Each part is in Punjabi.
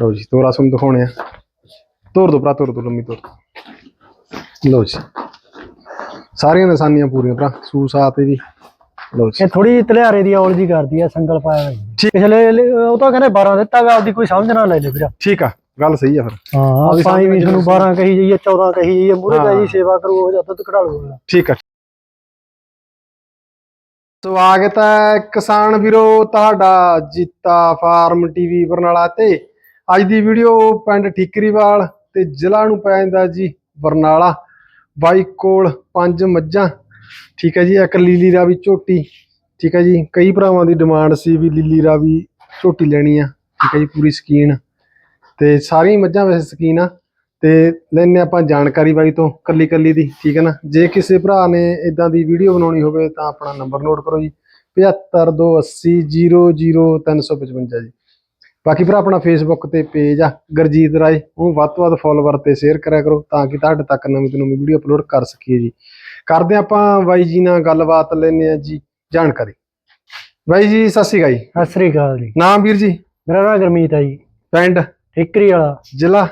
ਲਓ ਜੀ ਤੋਰਾ ਤੁਹਾਨੂੰ ਦਿਖਾਉਣੇ ਆ। ਤੋਰ ਦੋ ਭਰਾ ਤੋਰ ਦੋ ਲੰਮੀ ਤੋਰ। ਲਓ ਜੀ। ਸਾਰੀਆਂ ਨਿਸ਼ਾਨੀਆਂ ਪੂਰੀਆਂ ਭਰਾ ਸੂਸਾ ਤੇ ਵੀ। ਲਓ ਜੀ। ਇਹ ਥੋੜੀ ਤਲਿਆਰੇ ਦੀ ਔਲ ਜੀ ਕਰਦੀ ਆ ਸੰਗਲ ਪਾਇਆ ਹੋਇਆ ਜੀ। ਪਿਛਲੇ ਉਹ ਤਾਂ ਕਹਿੰਦੇ 12 ਦਿੱਤਾ ਆਪਦੀ ਕੋਈ ਸਮਝ ਨਾ ਲੈ ਲੈ ਵੀਰਾ। ਠੀਕ ਆ ਗੱਲ ਸਹੀ ਆ ਫਿਰ। ਹਾਂ ਆਪਾਂ ਵੀ ਤੁਹਾਨੂੰ 12 ਕਹੀ ਜਾਈਏ 14 ਕਹੀ ਜਾਈਏ ਮੂਰੇ। ਦਾ ਜੀ ਸੇਵਾ ਕਰੂ ਉਹ ਜਦ ਤੱਕ ਕਢਾ ਲੂਗਾ ਠੀਕ ਆ। ਸਵਾਗਤ ਹੈ ਕਿਸਾਨ ਵੀਰੋ ਤੁਹਾਡਾ ਜੀਤਾ ਫਾਰਮ ਟੀਵੀ ਬਰਨਾਲਾ ਤੇ। ਅੱਜ ਦੀ ਵੀਡੀਓ ਪਿੰਡ ਠੀਕਰੀਵਾਲ ਤੇ ਜ਼ਿਲ੍ਹਾ ਨੂੰ ਪੈ ਜਾਂਦਾ ਜੀ ਬਰਨਾਲਾ। ਬਾਈ ਕੋਲ ਪੰਜ ਮੱਝਾਂ, ਠੀਕ ਹੈ ਜੀ, ਇੱਕ ਲੀਲੀ ਰਾਵੀ ਝੋਟੀ, ਠੀਕ ਹੈ ਜੀ। ਕਈ ਭਰਾਵਾਂ ਦੀ ਡਿਮਾਂਡ ਸੀ ਵੀ ਲੀਲੀ ਰਾਵੀ ਝੋਟੀ ਲੈਣੀ ਆ, ਠੀਕ ਹੈ ਜੀ, ਪੂਰੀ ਸਕੀਨ। ਤੇ ਸਾਰੀਆਂ ਮੱਝਾਂ ਵੈਸੇ ਸਕੀਨ ਆ। ਤੇ ਲੈਣੇ ਆਪਾਂ ਜਾਣਕਾਰੀ ਬਾਈ ਤੋਂ ਕੱਲੀ ਕੱਲੀ ਦੀ, ਠੀਕ ਹੈ ਨਾ। ਜੇ ਕਿਸੇ ਭਰਾ ਨੇ ਇਦਾਂ ਦੀ ਵੀਡੀਓ ਬਣਾਉਣੀ ਹੋਵੇ ਤਾਂ ਆਪਣਾ ਨੰਬਰ ਨੋਟ ਕਰੋ ਜੀ 7528000355 ਜੀ। ਬਾਕੀ ਭਰਾ ਆਪਣਾ ਫੇਸਬੁੱਕ ਤੇ ਪੇਜ ਆ ਗਰਜੀਤ ਰਾਏ ਉਹ ਵੱਧ ਤੋਂ ਵੱਧ ਫੋਲੋਵਰ ਤੇ ਸ਼ੇਅਰ ਕਰਿਆ ਕਰੋ ਤਾਂ ਕਿ ਤੁਹਾਡੇ ਤੱਕ ਨਵੀਂ ਤੋਂ ਨਵੀਂ ਵੀਡੀਓ ਅਪਲੋਡ ਕਰ ਸਕੀਏ ਜੀ। ਕਰਦੇ ਆਪਾਂ ਬਾਈ ਜੀ ਨਾਲ ਗੱਲਬਾਤ ਲੈਣੇ ਆ ਜੀ ਜਾਣਕਾਰੀ। ਬਾਈ ਜੀ ਸਤਿ ਸ਼੍ਰੀ ਅਕਾਲ ਜੀ। ਸਤਿ ਸ੍ਰੀ ਅਕਾਲ ਜੀ। ਨਾਮ ਵੀਰ ਜੀ? ਮੇਰਾ ਨਾਮ ਗਰਮੀਤ ਆ ਜੀ। ਪਿੰਡ? ਠਿਕਰੀ ਵਾਲਾ ਜ਼ਿਲ੍ਹਾ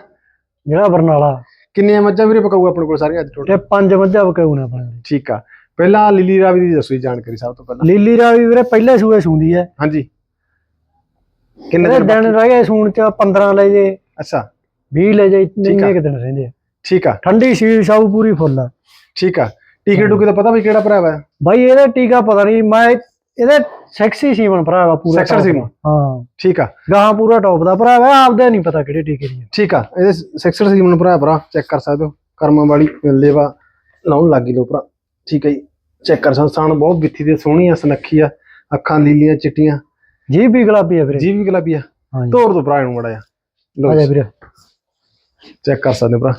ਜਿਹੜਾ ਬਰਨਾਲਾ। ਕਿੰਨੀਆਂ ਮੱਝਾਂ ਵੀਰੇ ਪਕਾਊ ਆਪਣੇ ਕੋਲ ਸਾਰੀਆਂ ਅੱਜ ਟੋਟਲ ਤੇ ਪੰਜ ਮੱਝਾਂ ਵਕਾਉ ਨੇ। ਆਪਣੇ। ਠੀਕ ਆ। ਪਹਿਲਾਂ ਲੀਲੀ ਰਾਵੀ ਦੀ ਦੱਸੋ ਜੀ ਜਾਣਕਾਰੀ ਸਭ ਤੋਂ ਪਹਿਲਾਂ। ਲੀਲੀ ਰਾਵੀ ਵੀਰੇ ਪਹਿਲੇ ਸੂਏ ਸੂੰਦੀ ਹੈ। ਹਾਂਜੀ। ਕਿੰਨੇ ਦਿਨ ਦਿਨ ਰਹਿ ਗਏ ਸੂਣ ਚ 15 ਲੈ ਜੇ। ਅੱਛਾ। 20 ਲੈ ਜੇ ਆ। ਇੰਨੇ ਕੁ ਦਿਨ ਰਹਿੰਦੇ ਆ। ਠੀਕ ਆ। ਠੰਡੀ ਸੀਲ ਸਾਊ ਪੂਰੀ ਫੁੱਲ ਆ। ਠੀਕ ਆ। ਟੀਕੇ ਟੂਕੇ ਦਾ ਪਤਾ ਵੀ ਕਿਹੜਾ ਭਰਾ ਵਾ? ਬਾਈ ਇਹਦਾ ਟੀਕਾ ਪਤਾ ਨਹੀਂ ਮੈਂ ਇਹਦੇ ਸੈਕਸੀ ਸੀਮਨ ਭਰਾ ਵਾ ਪੂਰਾ ਦਾ। ਸੀਮਨ? ਹਾਂ। ਠੀਕ ਆ। ਗਾਂ ਪੂਰਾ ਟੌਪ ਦਾ ਭਰਾ ਵਾ ਆਪਦਾ ਨਹੀਂ ਪਤਾ ਕਿਹੜੇ ਟੀਕੇ ਦੀ ਆ। ਠੀਕ ਆ। ਇਹਦੇ ਸੈਕਸਰ ਸੀਮਨ ਭਰਾ ਭਰਾ ਚੈੱਕ ਕਰ ਸਕਦੇ ਹੋ। ਕਰਮਾਂ ਵਾਲੀ ਲੇਵਾ ਲਾਉਣ ਲੱਗੀ ਲੋ ਭਰਾ। ਠੀਕ ਹੈ ਜੀ। ਚੈੱਕ ਕਰ ਸਾਨ ਬਹੁਤ ਬਿੱਥੀ ਤੇ ਸੋਹਣੀ ਆ ਸੁਨੱਖੀ ਆ। ਅੱਖਾਂ ਲੀਲੀਆਂ ਚਿੱਟੀਆਂ। ਜੀਭ ਵੀ ਗੁਲਾਬੀ ਆ ਵੀਰੇ। ਜੀਵ ਵੀ ਗੁਲਾਬੀ ਆ। ਹਾਂਜੀ। ਤੋੜ ਦੋ ਭਰਾ ਨੂੰ ਮੜਾ ਜਾ ਲੋ ਆ ਜਾ ਵੀਰੇ। ਚੈੱਕ ਕਰ ਸਕਦੇ ਭਰਾ।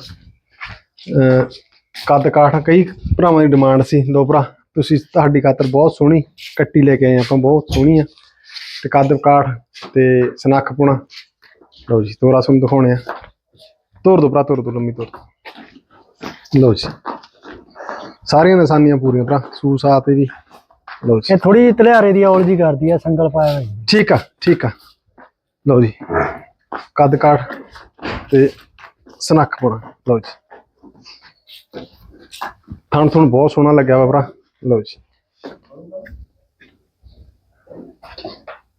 ਕੱਦ ਕਾਠ ਕਈ ਭਰਾਵਾਂ ਦੀ ਡਿਮਾਂਡ ਸੀ। ਲੋ ਭਰਾ ਤੁਸੀਂ ਤੁਹਾਡੀ ਖਾਤਰ ਬਹੁਤ ਸੋਹਣੀ ਕੱਟੀ ਲੈ ਕੇ ਆਏ ਆਪਾਂ ਬਹੁਤ ਸੋਹਣੀ ਆ। ਤੇ ਕੱਦ ਕਾਠ ਤੇ ਸਨੱਖ ਪੁਣਾ। ਲਓ ਜੀ ਤੋਰਾ ਤੁਹਾਨੂੰ ਦਿਖਾਉਣੇ ਆ। ਤੋਰ ਦੋ ਭਰਾ ਤੋਰ ਦੋ ਲੰਮੀ ਦਿਓ। ਲਓ ਜੀ। ਸਾਰੀਆਂ ਨਿਸ਼ਾਨੀਆਂ ਪੂਰੀਆਂ ਭਰਾ। ਸੂਸਾ ਤੇ ਵੀ ਲਓ ਜੀ। ਇਹ ਥੋੜੀ ਤਲਿਆਰੇ ਦੀ ਔਲ ਜੀ ਕਰਦੀ ਆ ਸੰਗਲ ਪਾਇਆ ਹੋਇਆ ਜੀ। ਠੀਕ ਆ ਠੀਕ ਆ। ਲਓ ਜੀ। ਕੱਦ ਕਾਠ ਤੇ ਸਨੱਖ ਪੁਣਾ ਲਓ ਜੀ। ਥਣ ਤੁਹਾਨੂੰ ਬਹੁਤ ਸੋਹਣਾ ਲੱਗਿਆ ਵਾ ਭਰਾ। ਲਓ ਜੀ।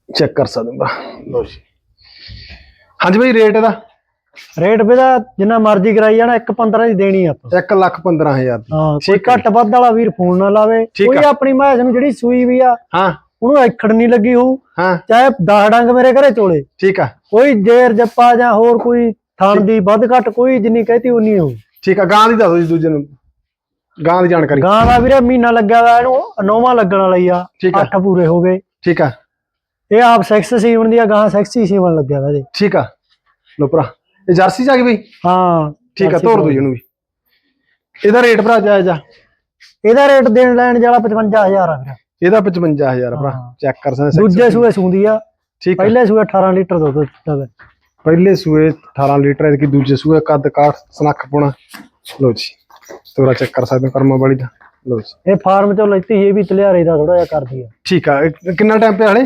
ਚੈੱਕ ਕਰ ਸਕਦੇ ਭਰਾ। ਲਓ ਜੀ। ਹਾਂਜੀ ਭਾਈ ਰੇਟ ਇਹਦਾ? ਰੇਟ ਵੀ ਦਾ ਜਿੰਨਾ ਮਰਜ਼ੀ ਕਰਾਈ ਜਾਣਾ 1.15 ਦੀ ਦੇਣੀ ਆ ਆਪਾਂ। 1 ਲੱਖ 15000 ਦੀ। ਹਾਂ ਕੋਈ। ਘੱਟ ਵੱਧ ਵਾਲਾ ਵੀਰ ਫੋਨ ਨਾ ਲਾਵੇ। ਕੋਈ। ਆਪਣੀ ਮਾਂ ਨੂੰ ਜਿਹੜੀ ਸੂਈ ਵੀ ਆ ਹਾਂ। ਉਹਨੂੰ ਐਖੜ ਨਹੀਂ ਲੱਗੀ ਹੋਊ ਹਾਂ। ਚਾਹੇ 10 ਡੰਗ ਮੇਰੇ ਘਰੇ ਚੋਲੇ। ਠੀਕ ਆ। ਕੋਈ ਜੇਰ ਜੱਪਾ ਜਾਂ ਹੋਰ ਕੋਈ ਥਣ ਦੀ ਵੱਧ ਘੱਟ ਕੋਈ ਜਿੰਨੀ ਕਹਤੀ ਉਨੀ ਹੋਊ। ਠੀਕ ਆ ਗਾਂ ਦੀ ਦੱਸੋ ਜੀ ਦੂਜੇ ਨੂੰ। ਗਾਂ ਦੀ ਜਾਣਕਾਰੀ। ਗਾਂ ਦਾ ਵੀਰੇ ਮਹੀਨਾ ਲੱਗਿਆ ਵਾ ਇਹਨੂੰ ਨੌਵਾਂ ਲੱਗਣ ਵਾਲਾ ਆ। ਅੱਠ ਪੂਰੇ ਹੋ ਗਏ। ਠੀਕ ਆ। ਇਹ ਆਪ ਸੈਕਸ ਸੀਵਨ ਦੀ ਆ ਗਾਂ ਸੈਕਸੀ ਸੀਵਨ ਲੱਗਿਆ ਵਾ ਇਹਦੇ। ਠੀਕ ਆ। ਲੋ ਭਰਾ ਇਹ ਜਰਸੀ ਆ ਗਈ ਬਈ? ਹਾਂ ਠੀਕ ਆ ਤੋੜ ਦੋ। ਜੀ ਇਹਨੂੰ ਵੀ। ਇਹਦਾ ਰੇਟ ਭਰਾ ਜਾਇਜ਼ ਆ। ਇਹਦਾ ਰੇਟ ਦੇਣ ਲੈਣ ਵਾਲਾ 55000 ਆ ਵੀਰੇ। ਇਹਦਾ 55000 ਭਰਾ ਹਾਂ। ਚੈੱਕ ਕਰ ਸਕਦੇ ਦੂਜੇ ਸੂਏ ਸੂੰਦੀ ਆ ਠੀਕ ਆ। ਪਹਿਲੇ ਸੂਏ 18 ਲੀਟਰ ਦੁੱਧ ਦਿੱਤਾ ਵਾ। ਪਹਿਲੇ ਸੂਏ 18 ਲੀਟਰ ਐਤਕੀ ਦੂਜੇ ਸੂਏ ਕੱਦ ਕਾਠ ਸਨੱਖ ਪੁਣਾ। ਲੋ ਜੀ ਤੋਰਾ ਚੈੱਕ ਕਰ ਸਕਦੇ ਹੋ ਕਰਮਾ ਵਾਲੀ ਦਾ। ਲੋ ਜੀ। ਇਹ ਫਾਰਮ ਚੋਂ ਲੈਤੀ ਸੀ, ਇਹ ਵੀ ਤਲਿਆਰੇ ਦਾ ਥੋੜਾ ਜਿਹਾ ਕਰਦੀ ਆ। ਠੀਕ ਆ ਇਹ ਕਿੰਨਾ ਟਾਈਮ ਪਿਆ ਹਲੇ?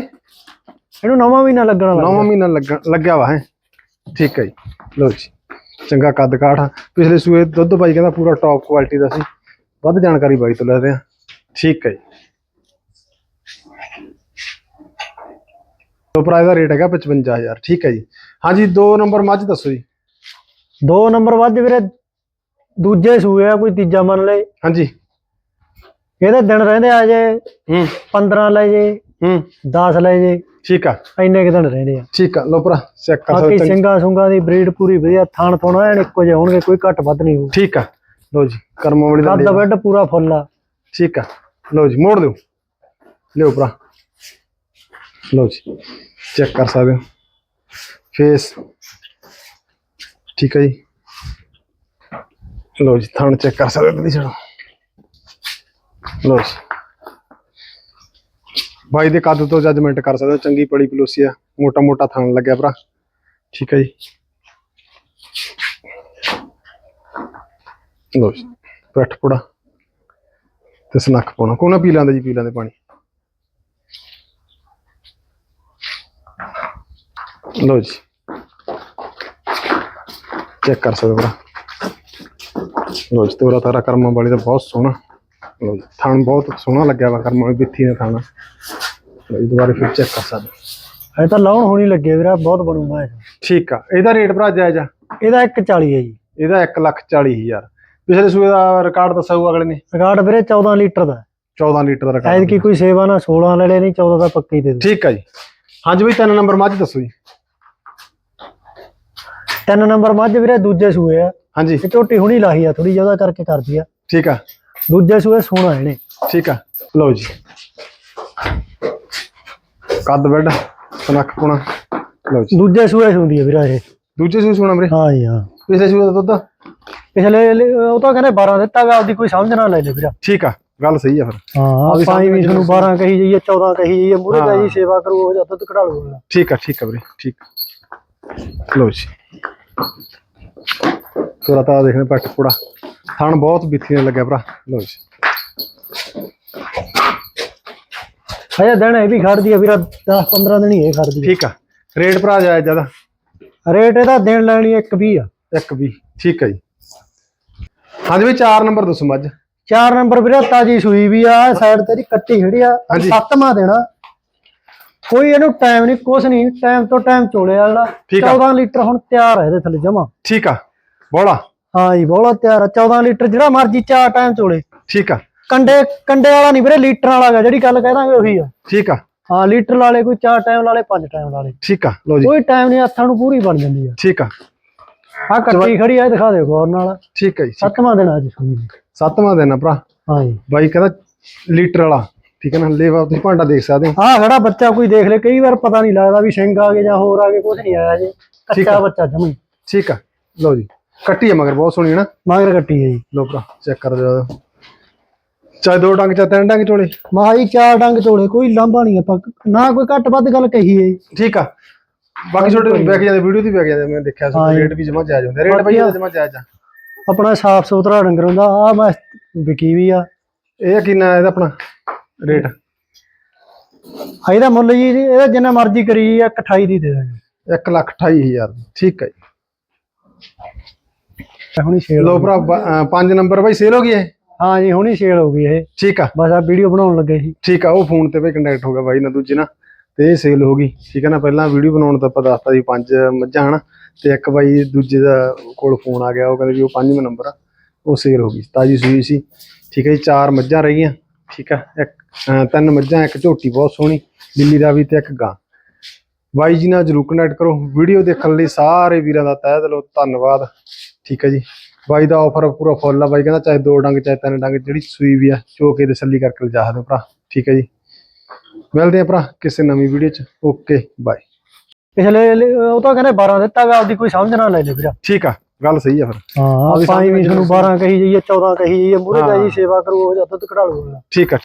ਇਹਨੂੰ ਨੌਵਾਂ ਮਹੀਨਾ ਲੱਗਣ ਵਾਲਾ ਨੌਵਾਂ ਮਹੀਨਾ ਲੱਗਣ ਲੱਗਿਆ ਵਾ ਹੈ। ਠੀਕ ਹੈ ਜੀ। ਲੋ ਜੀ ਚੰਗਾ ਕੱਦ ਕਾਠ ਆ। ਪਿਛਲੇ ਸੂਏ ਦੁੱਧ ਬਾਈ ਕਹਿੰਦਾ ਪੂਰਾ ਟੌਪ ਕੁਆਲਿਟੀ ਦਾ ਸੀ। ਵੱਧ ਜਾਣਕਾਰੀ ਬਾਈ ਤੋਂ ਲੈਦੇ ਆ। ਠੀਕ ਹੈ ਜੀ। ਤੋ ਪ੍ਰਾਈਸ ਦਾ ਰੇਟ ਹੈਗਾ 55000 ਠੀਕ ਹੈ ਜੀ। ਹਾਂਜੀ ਦੋ ਨੰਬਰ ਮੱਝ ਦੱਸੋ ਜੀ। ਦੋ ਨੰਬਰ ਵੱਧ ਵੀਰੇ ਦੂਜੇ ਸੂਏ ਆ ਕੋਈ ਤੀਜਾ ਮੰਨ ਲੈ ਹਾਂਜੀ। ਇਹਦੇ ਦਿਨ ਰਹਿੰਦੇ ਆ ਜੇ ਹੂੰ। 15 ਲੈ ਜੇ ਹੂੰ। 10 ਲੈ ਜੇ ਠੀਕ ਆ। ਇੰਨੇ ਕੁ ਦਿਨ ਰਹਿੰਦੇ ਆ। ਠੀਕ ਆ ਲੋ ਭਰਾ ਚੈੱਕ ਕਰ ਬਾਕੀ ਸਕਦੇ ਹੋ। ਸਿੰਘਾਂ ਸੁੰਗਾਂ ਦੀ ਬਰੀਡ ਪੂਰੀ ਵਧੀਆ ਥਾਣ ਥੋਣਾ ਐਨ ਇੱਕੋ ਜਿਹੇ ਹੋਣਗੇ ਕੋਈ ਘੱਟ ਵੱਧ ਨਹੀਂ ਹੋਊ। ਠੀਕ ਆ। ਲੋ ਜੀ ਕਰਮਾਂ ਵਾਲੀ ਦਾ ਕੱਦ। ਬੈੱਡ ਪੂਰਾ ਫੁੱਲ ਆ। ਠੀਕ ਆ। ਲੋ ਜੀ ਮੋੜ ਦਿਓ। ਲਿਓ ਭਰਾ। ਲਓ ਜੀ ਚੈੱਕ ਕਰ ਸਕਦੇ ਹੋ। ਫੇਸ ਠੀਕ ਹੈ ਜੀ। ਲਓ ਜੀ ਥਣ ਚੈੱਕ ਕਰ ਸਕਦੇ ਹੋ ਤੁਸੀਂ ਛੜੋ ਲੋ ਜੀ। ਬਾਈ ਦੇ ਕੱਦ ਤੋਂ ਜੱਜਮੈਂਟ ਕਰ ਸਕਦੇ ਹੋ, ਚੰਗੀ ਪੜੀ ਪਲੋਸੀ ਆ। ਮੋਟਾ ਮੋਟਾ ਥਣ ਲੱਗਿਆ ਭਰਾ। ਠੀਕ ਹੈ ਜੀ। ਲੋ ਜੀ ਪੈਠ ਪੁੜਾ। ਤੇ ਸਨੱਖ ਪਾਉਣਾ। ਕੋਨਾ ਪੀ ਲੈਂਦਾ ਜੀ, ਪੀ ਲੈਂਦੇ ਪਾਣੀ? ਲਓ ਜੀ। ਚੈੱਕ ਕਰ ਸਕਦੇ ਹੋ ਲੋ ਜੀ ਤੋਰਾ ਤਾਰਾ ਕਰਮਾਂ ਵਾਲੀ ਤਾਂ ਬਹੁਤ ਸੋਹਣਾ। ਲਓ ਜੀ, ਥਣ ਬਹੁਤ ਸੋਹਣਾ ਲੱਗਿਆ ਵਾ ਕਰਮਾਂ ਵਾਲੀ ਬਿੱਥੀ ਦਾ ਥਣ। ਲਓ ਜੀ ਦੁਬਾਰਾ ਫਿਰ ਚੈੱਕ ਕਰ ਸਕਦੇ ਹੋ। ਇਹ ਤਾਂ ਲਾਉਣ ਹੋਣੀ ਲੱਗੇ ਵੀਰੇ ਬਹੁਤ ਬਣੂਗਾ ਇਹ। ਠੀਕ ਆ ਇਹਦਾ ਰੇਟ ਭਰਾ ਜਾਇਜ਼ ਆ? ਇਹਦਾ 140 ਹੈ ਜੀ। ਇਹਦਾ 1 ਲੱਖ 40 ਹਜ਼ਾਰ। ਪਿਛਲੇ ਸੂਏ ਦਾ ਰਿਕਾਰਡ ਦੱਸਾਊ ਅਗਲੇ ਨੇ? ਰਿਕਾਰਡ ਵੀਰੇ 14 ਲੀਟਰ ਦਾ। 14 ਲੀਟਰ ਦਾ ਐਦ ਰਿਕਾਰਡ ਕੀ ਕੋਈ ਸੇਵਾ ਨਾ 16 ਲੈ ਲੈ ਨਹੀਂ 14 ਦਾ ਪੱਕੀ ਦੇ ਦੇ ਠੀਕ ਆ ਜੀ। ਹਾਂਜੀ ਬਈ ਤਿੰਨ ਨੰਬਰ ਮੱਝ ਦੱਸੋ ਜੀ। ਤਿੰਨ ਨੰਬਰ ਮੱਝ ਵੀਰੇ ਦੂਜੇ ਸੂਏ ਆ। ਹਾਂਜੀ। ਇਹ ਝੋਟੀ ਹੁਣੀ ਲਾਹੀ ਆ ਥੋੜੀ ਜ਼ਿਆਦਾ ਕਰਕੇ ਕਰਦੀ ਆ। ਠੀਕ ਆ। ਦੂਜੇ ਸੂਏ ਸੋਹਣਾ ਇਹਨੇ। ਠੀਕ ਆ। ਲਓ ਜੀ। ਕੱਦ ਬੈਡ ਸਨੱਖ ਪੁਣਾ। ਲਓ ਜੀ। ਦੂਜੇ ਸੂਏ ਸੁੰਦੀ ਆ ਵੀਰੇ ਇਹ। ਦੂਜੇ ਸੂਏ ਸੁਣਾ ਵੀਰੇ? ਹਾਂ ਜੀ ਹਾਂ। ਪਿਛਲੇ ਸੂਏ ਦਾ ਦੁੱਧ? ਪਿਛਲੇ ਉਹ ਤਾਂ ਕਹਿੰਦੇ 12 ਦਿੱਤਾ ਗਾ ਆਪਦੀ ਕੋਈ ਸਮਝ ਨਾ ਲੈ ਲੈ ਵੀਰੇ। ਠੀਕ ਆ ਗੱਲ ਸਹੀ ਆ ਫਿਰ। ਹਾਂ ਆਪਾਂ ਵੀ ਤੁਹਾਨੂੰ 12 ਕਹੀ ਜਾਈਏ 14 ਕਹੀ ਜਾਈਏ ਮੂਰੇ ਦਾ ਹਾਂ। ਜੀ ਸੇਵਾ ਕਰੂ ਉਹ ਜਾਂ ਦੁੱਧ ਕਢਾ ਲੂਗਾ ਠੀਕ ਆ ਠੀਕ ਆ ਵੀਰੇ ਠੀਕ ਲਓ ਜੀ। ਤੋਰਾ ਤਾਂ ਦੇਖਣੇ ਪੱਟ ਪੂੜਾ। ਥਣ ਬਹੁਤ ਬਿੱਥੀ ਨੇ ਲੱਗਿਆ ਭਰਾ। ਲਓ ਜੀ। ਹਜੇ ਦਿਨ ਇਹ ਵੀ ਖੜਦੀ ਆ ਵੀਰਾ 10 15 ਦਿਨ ਹੀ ਇਹ ਖੜਦੀ ਠੀਕ ਆ। ਰੇਟ ਭਰਾ ਜਾਇ ਜ਼ਿਆਦਾ ਰੇਟ ਇਹਦਾ ਦਿਨ ਲੈਣੀ ਇੱਕ ਵੀ ਆ। ਇੱਕ ਵੀ ਠੀਕ ਆ ਜੀ। ਹਾਂਜੀ ਵੀ 4 ਨੰਬਰ ਦੱਸੋ ਮੱਝ। ਚਾਰ ਨੰਬਰ ਵੀਰੇ ਤਾਜੀ ਸੂਈ ਵੀ ਆ ਸਾਈਡ ਤੇਰੀ ਕੱਟੀ ਖੜੀ ਆ। ਸੱਤਵਾਂ ਦੇਣਾ ਕੋਈ ਇਹਨੂੰ ਟਾਈਮ ਨਹੀਂ ਕੁਛ ਨਹੀਂ ਟਾਈਮ ਤੋਂ ਟਾਈਮ ਚੋਲੇ ਵਾਲਾ। ਠੀਕ ਆ। 14 ਲੀਟਰ ਹੁਣ ਤਿਆਰ ਹੈ ਇਹਦੇ ਥੱਲੇ ਜਮਾ। ਠੀਕ ਆ ਬੋਲਾ। ਹਾਂ ਜੀ ਬੋਲਾ ਤਿਆਰ ਆ। 14 ਲੀਟਰ ਜਿਹੜਾ ਮਰਜ਼ੀ ਚਾਰ ਟਾਈਮ ਚੋਲੇ। ਠੀਕ ਆ। ਕੰਡੇ ਕੰਡੇ ਵਾਲਾ ਨਹੀਂ ਵੀਰੇ ਲੀਟਰ ਵਾਲਾ ਗਾ ਜਿਹੜੀ ਗੱਲ ਕਹਿ ਦਾਂਗੇ ਉਹੀ ਆ। ਠੀਕ ਆ। ਹਾਂ ਲੀਟਰ ਵਾਲੇ ਕੋਈ ਚਾਰ ਟਾਈਮ ਵਾਲੇ ਪੰਜ ਟਾਈਮ ਵਾਲੇ ਠੀਕ ਆ ਲਓ ਜੀ। ਕੋਈ ਟਾਈਮ ਨਹੀਂ ਹੱਥਾਂ ਨੂੰ ਪੂਰੀ ਬਣ ਜਾਂਦੀ ਆ। ਠੀਕ ਆ। ਆ ਕੱਟੀ ਖੜੀ ਆ ਇਹ ਦਿਖਾ ਦਿਓ ਗੌਰ ਨਾਲ। ਠੀਕ ਆ ਜੀ ਸੱਤਵਾਂ ਦਿਨ ਅੱਜ ਸੂਈ। ਸੱਤਵਾਂ ਦਿਨ ਆ ਭਰਾ। ਹਾਂ ਜੀ। ਬਾਈ ਕਹਿੰਦਾ ਲੀਟਰ ਵਾਲਾ। ਠੀਕ ਹੈ ਨਾ ਲੇਵਾ ਤੁਸੀਂ ਭਾਂਡਾ ਦੇਖ ਸਕਦੇ ਹੋ। ਆਹ ਖੜਾ ਬੱਚਾ ਕੋਈ ਦੇਖ ਲੇ ਕਈ ਵਾਰ ਪਤਾ ਨਹੀਂ ਲੱਗਦਾ ਵੀ ਸਿੰਘ ਆ ਗਏ ਜਾਂ ਹੋਰ ਆ ਗਏ ਕੁਝ ਨਹੀਂ ਆਇਆ ਜੇ। ਕੱਚਾ। ਬੱਚਾ ਜਮੀ ਠੀਕ ਆ ਲਓ ਜੀ ਕੱਟੀ ਆ ਮਗਰ ਬਹੁਤ ਸੋਹਣੀ ਹੈ ਨਾ। ਮਗਰ ਕੱਟੀ ਹੈ ਜੀ। ਲਓ ਭਰਾ ਚੈੱਕ ਕਰ ਦਿਓ। ਚਾਹੇ ਦੋ ਡੰਗ ਚਾਹੇ ਤਿੰਨ ਡੰਗ ਚੋਲੇ। ਮਾਈ ਚਾਰ ਡੰਗ ਝੋਲੇ ਕੋਈ ਲਾਂਭਾ ਨਹੀਂ ਆਪਾਂ ਨਾ ਕੋਈ ਘੱਟ ਵੱਧ ਗੱਲ ਕਹੀ ਹੈ। ਠੀਕ ਆ। ਬਾਕੀ ਛੋਟੇ ਵਿਕ ਜਾਂਦੇ ਵੀਡੀਓ ਦੀ ਵਿਕ ਜਾਂਦੇ ਮੈਂ ਦੇਖਿਆ ਹਾਂ ਸੀ। ਰੇਟ ਵੀ ਜਮਾ ਜਾਇਜ਼ ਹੁੰਦੇ ਰੇਟ ਬਾਈ ਜਮਾ ਜਾਇਜ਼ ਆ। ਆਪਣਾ ਸਾਫ਼ ਸੁਥਰਾ ਡੰਗਰ ਹੁੰਦਾ ਆ ਮੈਂ ਵਿਕੀ ਵੀ ਆ। ਇਹ ਕਿੰਨਾ ਇਹਦਾ ਆਪਣਾ? ਰੇਟ। ਆ ਇਹਦਾ ਮੁੱਲ ਜੀ ਇਹਦਾ ਜਿੰਨਾ ਮਰਜ਼ੀ ਕਰੀ ਆ 28 ਦੀ ਦੇ ਦਾਂਗੇ। 1 ਲੱਖ 28000 ਠੀਕ ਹੈ ਜੀ। ਹੁਣੀ ਸੇਲ ਲਓ ਭਰਾ ਬ- ਅਹ ਪੰਜ ਨੰਬਰ ਬਾਈ ਸੇਲ ਹੋ ਗਈ ਇਹ? ਹਾਂ ਜੀ ਹੁਣੀ ਸੇਲ ਹੋ ਗਈ ਇਹ। ਠੀਕ ਆ। ਬਸ ਆ ਵੀਡੀਓ ਬਣਾਉਣ ਲੱਗੇ ਸੀ। ਠੀਕ ਆ ਉਹ ਫੋਨ ਤੇ ਵੀ ਕੰਟੈਕਟ ਹੋ ਗਿਆ ਬਾਈ ਨਾਲ ਦੂਜੇ ਨਾਲ ਤੇ ਇਹ ਸੇਲ ਹੋ ਗਈ। ਠੀਕ ਹੈ ਨਾ ਪਹਿਲਾਂ ਵੀਡੀਓ ਬਣਾਉਣ ਤੋਂ ਆਪਾਂ ਦੱਸਤਾ ਸੀ ਪੰਜ ਮੱਝਾਂ ਹਨ? ਤੇ ਇੱਕ ਬਾਈ ਦੂਜੇ ਦਾ ਕੋਲ ਫੋਨ ਆ ਗਿਆ ਉਹ ਕਹਿੰਦੇ ਵੀ ਉਹ ਪੰਜਵਾਂ ਨੰਬਰ ਆ ਉਹ ਸੇਲ ਹੋ ਗਈ ਤਾਜੀ ਸੂਈ ਸੀ। ਠੀਕ ਹੈ ਜੀ ਚਾਰ ਮੱਝਾਂ ਰਹੀਆਂ। ਠੀਕ ਆ ਇੱਕ ਅਹ ਤਿੰਨ ਮੱਝਾਂ ਇੱਕ ਝੋਟੀ ਬਹੁਤ ਸੋਹਣੀ ਦਿੱਲੀ ਦਾ ਵੀ ਤੇ ਇੱਕ ਗਾਂ। ਬਾਈ ਜੀ ਨਾਲ ਜਰੂਰ ਕਨੈਕਟ ਕਰੋ ਵੀਡੀਓ ਦੇਖਣ ਲਈ ਸਾਰੇ ਵੀਰਾਂ ਦਾ ਤਹਿ ਦਿਲੋਂ ਧੰਨਵਾਦ। ਠੀਕ ਹੈ ਜੀ। ਬਾਈ ਦਾ ਆਫਰ ਪੂਰਾ ਫੁੱਲ ਆ ਬਾਈ ਕਹਿੰਦਾ ਚਾਹੇ ਦੋ ਡੰਗ ਚਾਹੇ ਤਿੰਨ ਡੰਗ ਜਿਹੜੀ ਸੂਈ ਵੀ ਆ ਚੋ ਕੇ ਤਸੱਲੀ ਕਰਕੇ ਲਿਜਾ ਹੋ ਭਰਾ। ਠੀਕ ਹੈ ਜੀ। ਮਿਲਦੇ ਆ ਭਰਾ ਕਿਸੇ ਨਵੀਂ ਵੀਡੀਓ ਚ। ਓਕੇ ਬਾਏ ਪਿਛਲੇ ਲੇ- ਉਹ ਤਾਂ ਕਹਿੰਦੇ 12 ਦਿੱਤਾ ਗਾ ਆਪਦੀ ਕੋਈ ਸਮਝ ਨਾ ਲੈ ਲੈ ਵੀਰਾ। ਠੀਕ ਆ। ਗੱਲ ਸਹੀ ਆ ਫਿਰ। ਹਾਂ ਆਪਾਂ ਵੀ ਤੁਹਾਨੂੰ 12 ਕਹੀ ਜਾਈਏ 14 ਕਹੀ ਜਾਈਏ ਮੂਰੇ ਦਾ ਹਾਂ। ਜੀ ਸੇਵਾ ਕਰੂ ਉਹ ਜਾਂ ਦੁੱਧ ਕਢਾ ਲੂਗਾ ਠੀਕ ਆ।